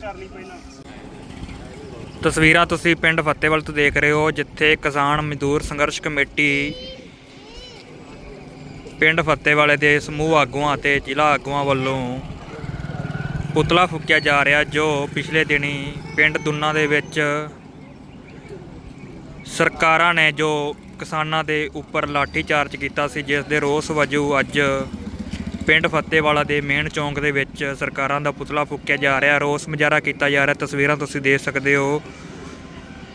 ਕਰ ਲਈ ਪਹਿਲਾਂ ਤਸਵੀਰਾਂ ਤੁਸੀਂ ਪਿੰਡ ਫਤਿਹਵਾਲ ਤੋਂ ਦੇਖ ਰਹੇ ਹੋ, ਜਿੱਥੇ ਕਿਸਾਨ ਮਜ਼ਦੂਰ ਸੰਘਰਸ਼ ਕਮੇਟੀ ਪਿੰਡ ਫਤਿਹਵਾਲੇ ਦੇ ਸਮੂਹ ਆਗੂਆਂ ਅਤੇ ਜ਼ਿਲ੍ਹਾ ਆਗੂਆਂ ਵੱਲੋਂ ਪੁਤਲਾ ਫੂਕਿਆ ਜਾ ਰਿਹਾ, ਜੋ ਪਿਛਲੇ ਦਿਨੀ ਪਿੰਡ ਦੁੰਨਾ ਦੇ ਵਿੱਚ ਸਰਕਾਰਾਂ ਨੇ ਜੋ ਕਿਸਾਨਾਂ ਦੇ ਉੱਪਰ ਲਾਠੀ ਚਾਰਜ ਕੀਤਾ ਸੀ, ਜਿਸ ਦੇ ਰੋਸ ਵਜੋਂ ਅੱਜ ਪਿੰਡ ਫਤਿਹਵਾਲਾ ਦੇ ਮੇਨ ਚੌਂਕ ਦੇ ਵਿੱਚ ਸਰਕਾਰਾਂ ਦਾ ਪੁਤਲਾ ਫੂਕਿਆ ਜਾ ਰਿਹਾ। ਰੋਸ ਮੁਜ਼ਾਹਰਾ ਕੀਤਾ ਜਾ ਰਿਹਾ। ਤਸਵੀਰਾਂ ਤੁਸੀਂ ਦੇਖ ਸਕਦੇ ਹੋ,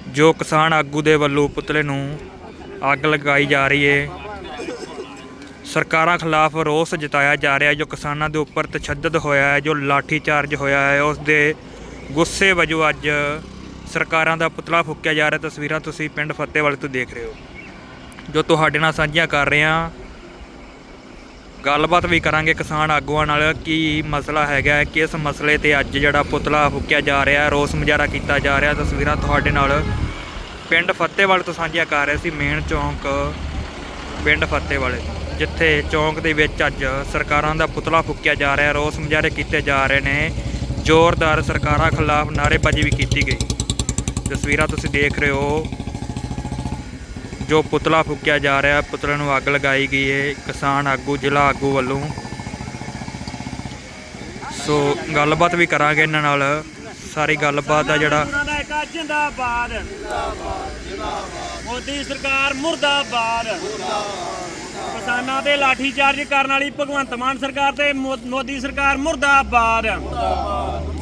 ਜੋ ਕਿਸਾਨ ਆਗੂ ਦੇ ਵੱਲੋਂ ਪੁਤਲੇ ਨੂੰ ਅੱਗ ਲਗਾਈ ਜਾ ਰਹੀ ਹੈ ਸਰਕਾਰਾਂ ਖਿਲਾਫ ਰੋਸ ਜਤਾਇਆ ਜਾ ਰਿਹਾ ਜੋ ਕਿਸਾਨਾਂ ਦੇ ਉੱਪਰ ਤਸ਼ੱਦਦ ਹੋਇਆ ਹੈ, ਜੋ ਲਾਠੀ ਚਾਰਜ ਹੋਇਆ ਹੈ, ਉਸ ਦੇ ਗੁੱਸੇ ਵਜੋਂ ਅੱਜ ਸਰਕਾਰਾਂ ਦਾ ਪੁਤਲਾ ਫੂਕਿਆ ਜਾ ਰਿਹਾ। ਤਸਵੀਰਾਂ ਤੁਸੀਂ ਪਿੰਡ ਫਤਿਹਵਾਲੇ ਤੋਂ ਦੇਖ ਰਹੇ ਹੋ। ਜੋ ਤੁਹਾਡੇ ਨਾਲ ਸਾਂਝੀਆਂ ਕਰ ਰਹੇ ਹਾਂ ਗੱਲਬਾਤ ਵੀ ਕਰਾਂਗੇ ਕਿਸਾਨ ਆਗੂਆਂ ਨਾਲ ਕੀ ਮਸਲਾ ਹੈਗਾ ਕਿਸ ਮਸਲੇ ਤੇ ਅੱਜ ਜਿਹੜਾ ਪੁਤਲਾ ਫੂਕਿਆ ਜਾ ਰਿਹਾ ਰੋਸ ਮੁਜ਼ਾਹਰਾ ਕੀਤਾ ਜਾ ਰਿਹਾ ਤਸਵੀਰਾਂ ਤੁਹਾਡੇ ਨਾਲ ਪਿੰਡ ਫਤਿਹਵਾਲ ਤੋਂ ਸਾਂਝੀਆਂ ਕਰ ਰਹੇ ਸੀ, ਮੇਨ ਚੌਂਕ ਪਿੰਡ ਫਤਿਹਵਾਲੇ ਜਿੱਥੇ ਚੌਂਕ ਦੇ ਵਿੱਚ ਅੱਜ ਸਰਕਾਰਾਂ ਦਾ ਪੁਤਲਾ ਫੂਕਿਆ ਜਾ ਰਿਹਾ ਰੋਸ ਮੁਜ਼ਾਹਰੇ ਕੀਤੇ ਜਾ ਰਹੇ ਨੇ। ਜ਼ੋਰਦਾਰ ਸਰਕਾਰਾਂ ਖਿਲਾਫ ਨਾਅਰੇਬਾਜ਼ੀ ਵੀ ਕੀਤੀ ਗਈ। ਤਸਵੀਰਾਂ ਤੁਸੀਂ ਦੇਖ ਰਹੇ ਹੋ। ਜੋ ਪੁਤਲਾ ਫੂਕਿਆ ਜਾ ਰਿਹਾ, ਪੁਤਲੇ ਨੂੰ ਅੱਗ ਲਗਾਈ ਗਈ ਹੈ ਕਿਸਾਨ ਆਗੂ, ਜ਼ਿਲ੍ਹਾ ਆਗੂ ਵੱਲੋਂ। ਸੋ ਗੱਲਬਾਤ ਵੀ ਕਰਾਂਗੇ ਇਹਨਾਂ ਨਾਲ। ਸਾਰੀ ਗੱਲਬਾਤ ਦਾ ਜਿਹੜਾ ਜਿੰਦਾਬਾਦ ਮੋਦੀ ਸਰਕਾਰ, ਮੁਰਦਾਬਾਦ। ਕਿਸਾਨਾਂ ਤੇ ਲਾਠੀ ਚਾਰਜ ਕਰਨ ਵਾਲੀ ਭਗਵੰਤ ਮਾਨ ਸਰਕਾਰ ਤੇ ਮੋਦੀ ਸਰਕਾਰ, ਮੁਰਦਾਬਾਦ।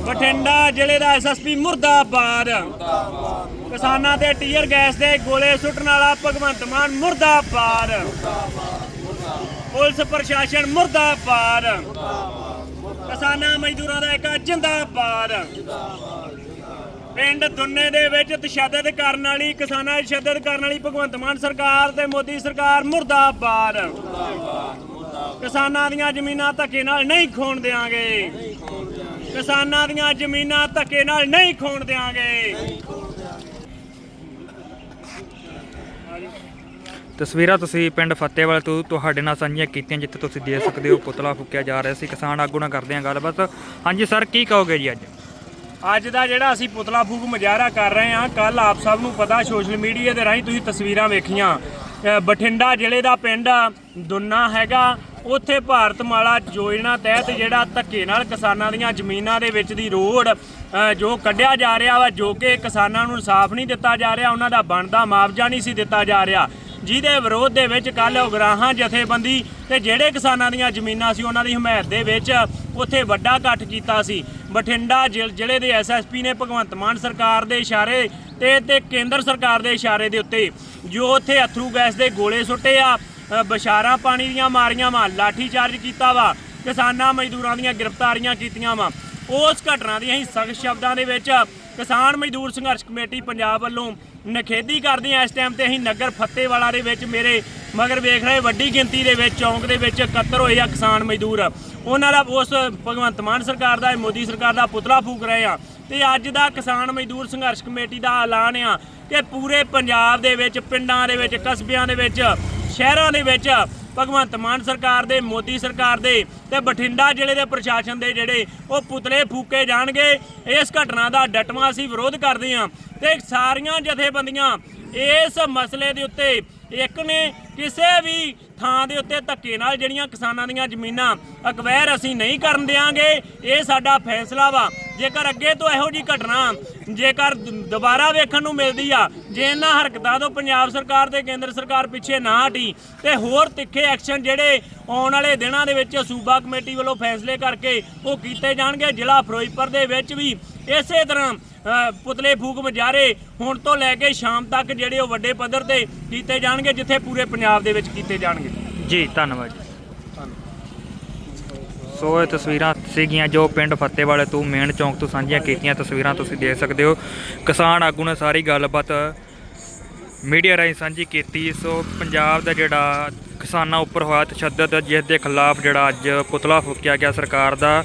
ਬਠਿੰਡਾ ਜ਼ਿਲ੍ਹੇ ਦਾ ਐਸਐਸਪੀ ਮੁਰਦਾਬਾਦ। ਕਿਸਾਨਾਂ ਤੇ ਟੀਅਰ ਗੈਸ ਦੇ ਗੋਲੇ ਸੁੱਟਣ ਵਾਲਾ ਭਗਵੰਤ ਮਾਨ ਮੁਰਦਾਬਾਦ। ਪੁਲਿਸ ਪ੍ਰਸ਼ਾਸਨ ਮੁਰਦਾਬਾਦ। ਕਿਸਾਨਾਂ ਮਜ਼ਦੂਰਾਂ ਦਾ ਇੱਕ ਜਿੰਦਾਬਾਦ। ਪਿੰਡ ਦੁੰਨੇ ਦੇ ਵਿੱਚ ਤਸ਼ੱਦਦ ਕਰਨ ਵਾਲੀ, ਕਿਸਾਨਾਂ ਦੀ ਤਸ਼ੱਦਦ ਕਰਨ ਵਾਲੀ ਭਗਵੰਤ ਮਾਨ ਸਰਕਾਰ ਤੇ ਮੋਦੀ ਸਰਕਾਰ ਮੁਰਦਾਬਾਦ। ਕਿਸਾਨਾਂ ਦੀਆਂ ਜ਼ਮੀਨਾਂ ਧੱਕੇ ਨਾਲ ਨਹੀਂ ਖੋਣ ਦੇਾਂਗੇ ਕਿਸਾਨਾਂ ਦੀਆਂ ਜ਼ਮੀਨਾਂ ਧੱਕੇ ਨਾਲ ਨਹੀਂ ਖੋਣ ਦੇਾਂਗੇ ਤਸਵੀਰਾਂ ਤੁਸੀਂ ਪਿੰਡ ਫਤਿਹਵਾਲ ਤੋਂ ਤੁਹਾਡੇ ਨਾਲ ਸਾਂਝੀਆਂ ਕੀਤੀਆਂ ਜਿੱਥੇ ਤੁਸੀਂ ਦੇਖ ਸਕਦੇ ਹੋ ਪੁਤਲਾ ਫੂਕਿਆ ਜਾ ਰਿਹਾ ਸੀ। ਕਿਸਾਨ ਆਗੂ ਨਾਲ ਕਰਦੇ ਹਾਂ ਗੱਲਬਾਤ। ਹਾਂਜੀ ਸਰ ਕੀ ਕਹੋਗੇ ਜੀ ਅੱਜ? ਅੱਜ ਦਾ ਜਿਹੜਾ ਅਸੀਂ ਪੁਤਲਾ ਫੂਕ ਮੁਜ਼ਾਹਰਾ ਕਰ ਰਹੇ ਹਾਂ ਕੱਲ ਆਪ ਸਭ ਨੂੰ ਪਤਾ ਸੋਸ਼ਲ ਮੀਡੀਆ ਦੇ ਰਾਹੀਂ ਤੁਸੀਂ ਤਸਵੀਰਾਂ ਵੇਖੀਆਂ। ਬਠਿੰਡਾ ਜ਼ਿਲ੍ਹੇ ਦਾ ਪਿੰਡ ਦੁੰਨਾ ਹੈਗਾ। ਉੱਥੇ ਭਾਰਤ ਮਾਲਾ ਯੋਜਨਾ ਤਹਿਤ ਜਿਹੜਾ ਧੱਕੇ ਨਾਲ ਕਿਸਾਨਾਂ ਦੀਆਂ ਜ਼ਮੀਨਾਂ ਦੇ ਵਿੱਚ ਦੀ ਰੋਡ ਜੋ ਕੱਢਿਆ ਜਾ ਰਿਹਾ ਵਾ, ਜੋ ਕਿ ਕਿਸਾਨਾਂ ਨੂੰ ਇਨਸਾਫ ਨਹੀਂ ਦਿੱਤਾ ਜਾ ਰਿਹਾ, ਉਹਨਾਂ ਦਾ ਬਣਦਾ ਮੁਆਵਜ਼ਾ ਨਹੀਂ ਸੀ ਦਿੱਤਾ ਜਾ ਰਿਹਾ। ਜਿਹਦੇ ਵਿਰੋਧ ਦੇ ਵਿੱਚ ਕੱਲ ਉਗਰਾਹਾਂ ਜਥੇਬੰਦੀ ਤੇ ਜਿਹੜੇ ਕਿਸਾਨਾਂ ਦੀਆਂ ਜ਼ਮੀਨਾਂ ਸੀ, ਉਹਨਾਂ ਦੀ ਹਮਾਇਤ ਦੇ ਵਿੱਚ ਉੱਥੇ ਵੱਡਾ ਇਕੱਠ ਕੀਤਾ ਸੀ। ਬਠਿੰਡਾ ਜ਼ਿਲ੍ਹੇ ਦੇ ਐਸਐਸਪੀ ਨੇ ਭਗਵੰਤ ਮਾਨ ਸਰਕਾਰ ਦੇ ਇਸ਼ਾਰੇ ਤੇ ਤੇ ਕੇਂਦਰ ਸਰਕਾਰ ਦੇ ਇਸ਼ਾਰੇ ਦੇ ਉੱਤੇ। ਜੋ ਉੱਥੇ ਅਥਰੂ ਗੈਸ ਦੇ ਗੋਲੇ ਸੁੱਟੇ ਆ ਅ, ਬਸ਼ਾਰਾਂ ਪਾਣੀ ਦੀਆਂ ਮਾਰੀਆਂ ਵਾ ਲਾਠੀ ਚਾਰਜ ਕੀਤਾ ਵਾ ਕਿਸਾਨਾਂ ਮਜ਼ਦੂਰਾਂ ਦੀਆਂ ਗ੍ਰਿਫਤਾਰੀਆਂ ਕੀਤੀਆਂ ਵਾ। ਉਸ ਘਟਨਾ ਦੀ ਅਸੀਂ ਸਖਤ ਸ਼ਬਦਾਂ ਦੇ ਵਿੱਚ ਕਿਸਾਨ ਮਜ਼ਦੂਰ ਸੰਘਰਸ਼ ਕਮੇਟੀ ਪੰਜਾਬ ਵੱਲੋਂ ਨਖੇਦੀ ਕਰਦੇ ਹਾਂ ਇਸ ਟਾਈਮ ਤੇ ਅਸੀਂ ਨਗਰ ਫੱਤੇਵਾਲਾ ਦੇ ਵਿੱਚ ਮੇਰੇ ਮਗਰ ਵੇਖ ਰਹੇ ਵੱਡੀ ਗਿਣਤੀ ਦੇ ਵਿੱਚ ਚੌਂਕ ਦੇ ਵਿੱਚ ਇਕੱਤਰ ਹੋਏ ਆ ਕਿਸਾਨ ਮਜ਼ਦੂਰ। ਉਹਨਾਂ ਦਾ ਉਸ ਭਗਵੰਤ ਮਾਨ ਸਰਕਾਰ ਦਾ ਮੋਦੀ ਸਰਕਾਰ ਦਾ ਪੁਤਲਾ ਫੂਕ ਰਹੇ ਆ। ਤੇ ਅੱਜ ਦਾ ਕਿਸਾਨ ਮਜ਼ਦੂਰ ਸੰਘਰਸ਼ ਕਮੇਟੀ ਦਾ ਐਲਾਨ ਆ ਕਿ ਪੂਰੇ ਪੰਜਾਬ ਦੇ ਵਿੱਚ, ਪਿੰਡਾਂ ਦੇ ਵਿੱਚ, ਕਸਬਿਆਂ ਦੇ ਵਿੱਚ, ਸ਼ਹਿਰਾਂ ਦੇ ਵਿੱਚ ਭਗਵੰਤ ਮਾਨ ਸਰਕਾਰ ਦੇ, ਮੋਦੀ ਸਰਕਾਰ ਦੇ ਤੇ ਬਠਿੰਡਾ ਜ਼ਿਲ੍ਹੇ ਦੇ ਪ੍ਰਸ਼ਾਸਨ ਦੇ ਜਿਹੜੇ ਉਹ ਪੁਤਲੇ ਫੂਕੇ ਜਾਣਗੇ। ਇਸ ਘਟਨਾ ਦਾ ਡਟਵਾਂ ਅਸੀਂ ਵਿਰੋਧ ਕਰਦੇ ਹਾਂ ਤੇ ਸਾਰੀਆਂ ਜਥੇਬੰਦੀਆਂ ਇਸ ਮਸਲੇ ਦੇ ਉੱਤੇ ਇੱਕ ਨੇ ਕਿਸੇ ਵੀ ਥਾਂ ਦੇ ਉੱਤੇ ਧੱਕੇ ਨਾਲ ਜਿਹੜੀਆਂ ਕਿਸਾਨਾਂ ਦੀਆਂ ਜ਼ਮੀਨਾਂ ਅਕਵੈਰ ਅਸੀਂ ਨਹੀਂ ਕਰਨ ਦੇਾਂਗੇ ਇਹ ਸਾਡਾ ਫੈਸਲਾ ਵਾ। ਜੇਕਰ ਅੱਗੇ ਤੋਂ ਇਹੋ ਜੀ ਘਟਨਾ, ਜੇਕਰ ਦੁਬਾਰਾ ਵੇਖਣ ਨੂੰ ਮਿਲਦੀ ਆ, ਜੇ ਇਹਨਾਂ ਹਰਕਤਾਂ ਤੋਂ ਪੰਜਾਬ ਸਰਕਾਰ ਤੇ ਕੇਂਦਰ ਸਰਕਾਰ ਪਿੱਛੇ ਨਾ ਹਟੀ, ਤੇ ਹੋਰ ਤਿੱਖੇ ਐਕਸ਼ਨ ਜਿਹੜੇ ਆਉਣ ਵਾਲੇ ਦਿਨਾਂ ਦੇ ਵਿੱਚ ਸੂਬਾ ਕਮੇਟੀ ਵੱਲੋਂ ਫੈਸਲੇ ਕਰਕੇ ਉਹ ਕੀਤੇ ਜਾਣਗੇ, ਜ਼ਿਲ੍ਹਾ ਫਿਰੋਜ਼ਪੁਰ ਦੇ ਵਿੱਚ ਵੀ। ਇਸੇ ਤਰ੍ਹਾਂ ਪੁਤਲੇ ਫੂਕ ਮੁਜ਼ਾਹਰੇ ਹੁਣ ਤੋਂ ਲੈ ਕੇ ਸ਼ਾਮ ਤੱਕ ਜਿਹੜੇ ਉਹ ਵੱਡੇ ਪੱਧਰ ਤੇ ਕੀਤੇ ਜਾਣਗੇ, ਜਿੱਥੇ ਪੂਰੇ ਪੰਜਾਬ ਦੇ ਵਿੱਚ ਕੀਤੇ ਜਾਣਗੇ। ਜੀ, ਧੰਨਵਾਦ ਜੀ। ਸੋ, ਇਹ ਤਸਵੀਰਾਂ ਸੀਗੀਆਂ ਜੋ ਪਿੰਡ ਫਤਿਹਵਾਲੇ ਤੋਂ ਮੇਨ ਚੌਂਕ ਤੋਂ ਸਾਂਝੀਆਂ ਕੀਤੀਆਂ ਤਸਵੀਰਾਂ ਤੁਸੀਂ ਦੇਖ ਸਕਦੇ ਹੋ। ਕਿਸਾਨ ਆਗੂ ਨੇ ਸਾਰੀ ਗੱਲਬਾਤ ਮੀਡੀਆ ਰਾਹੀਂ ਸਾਂਝੀ ਕੀਤੀ। ਸੋ, ਪੰਜਾਬ ਦਾ ਜਿਹੜਾ ਕਿਸਾਨਾਂ ਉੱਪਰ ਹੋਇਆ ਤਸ਼ੱਦਦ, ਜਿਸ ਦੇ ਖਿਲਾਫ ਜਿਹੜਾ ਅੱਜ ਪੁਤਲਾ ਫੂਕਿਆ ਗਿਆ ਸਰਕਾਰ ਦਾ